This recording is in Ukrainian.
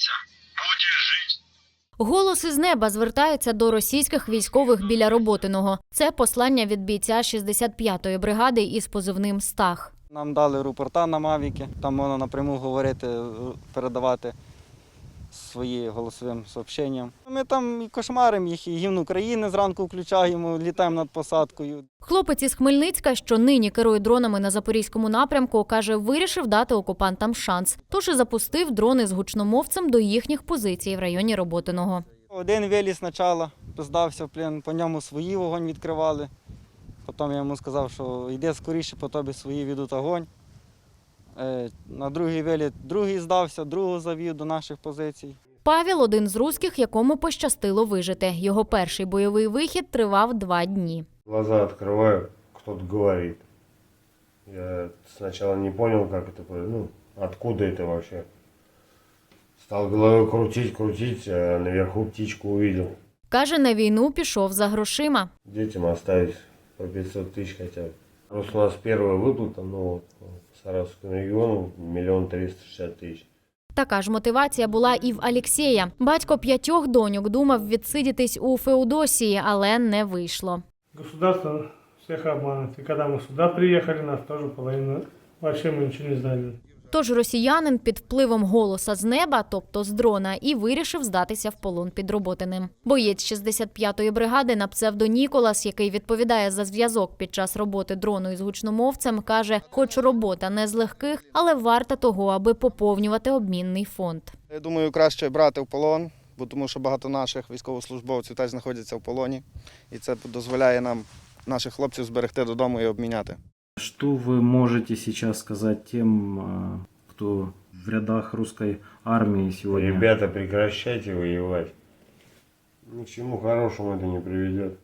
Вася, буде жити. Голос із неба звертається до російських військових біля Роботиного. Це послання від бійця 65-ї бригади із позивним Стах. Нам дали рупорта на Мавіки, там можна напряму говорити, передавати свої голосовим сообщенням. Ми там і кошмаримо їх, і гімн України зранку включаємо, літаємо над посадкою. Хлопець із Хмельницька, що нині керує дронами на запорізькому напрямку, каже, вирішив дати окупантам шанс. Тож і запустив дрони з гучномовцем до їхніх позицій в районі Роботиного. Один виліз спочатку, здався в плен, по ньому свої вогонь відкривали. Потім я йому сказав, що йди скоріше, по тобі свої ведуть огонь. Е, На другий виліт другий здався, другого завів до наших позицій. Павел один з русських, якому пощастило вижити. Його перший бойовий вихід тривав два дні. Глаза открываю, кто-то говорит. Я сначала не понял, как это, про- ну, откуда это вообще. Стал головой крутить, крутить, а наверху птичку увидел. Каже, на війну пішов за грошима. Детям оставить по 500 тысяч хотя бы. Просто у нас первая выплата, ну, вот, по Саратовскому региону, миллион триста шестьдесят тысяч. Така ж мотивація була і в Алєксєя. Батько п'ятьох доньок думав відсидітись у Феодосії, але не вийшло. Государство всех обманывает. И когда мы сюда приехали, нас тоже половину... Вообще мы ничего не знали. Тож росіянин під впливом голоса з неба, тобто з дрона, і вирішив здатися в полон під Роботиним. Боєць 65-ї бригади на псевдо Ніколас, який відповідає за зв'язок під час роботи дрону із гучномовцем, каже, хоч робота не з легких, але варта того, аби поповнювати обмінний фонд. Я думаю, краще брати в полон, бо тому що багато наших військовослужбовців теж знаходяться в полоні, і це дозволяє нам наших хлопців зберегти додому і обміняти. Что вы можете сейчас сказать тем, а, кто в рядах русской армии сегодня? Ребята, прекращайте воевать. Ни к чему хорошему это не приведет.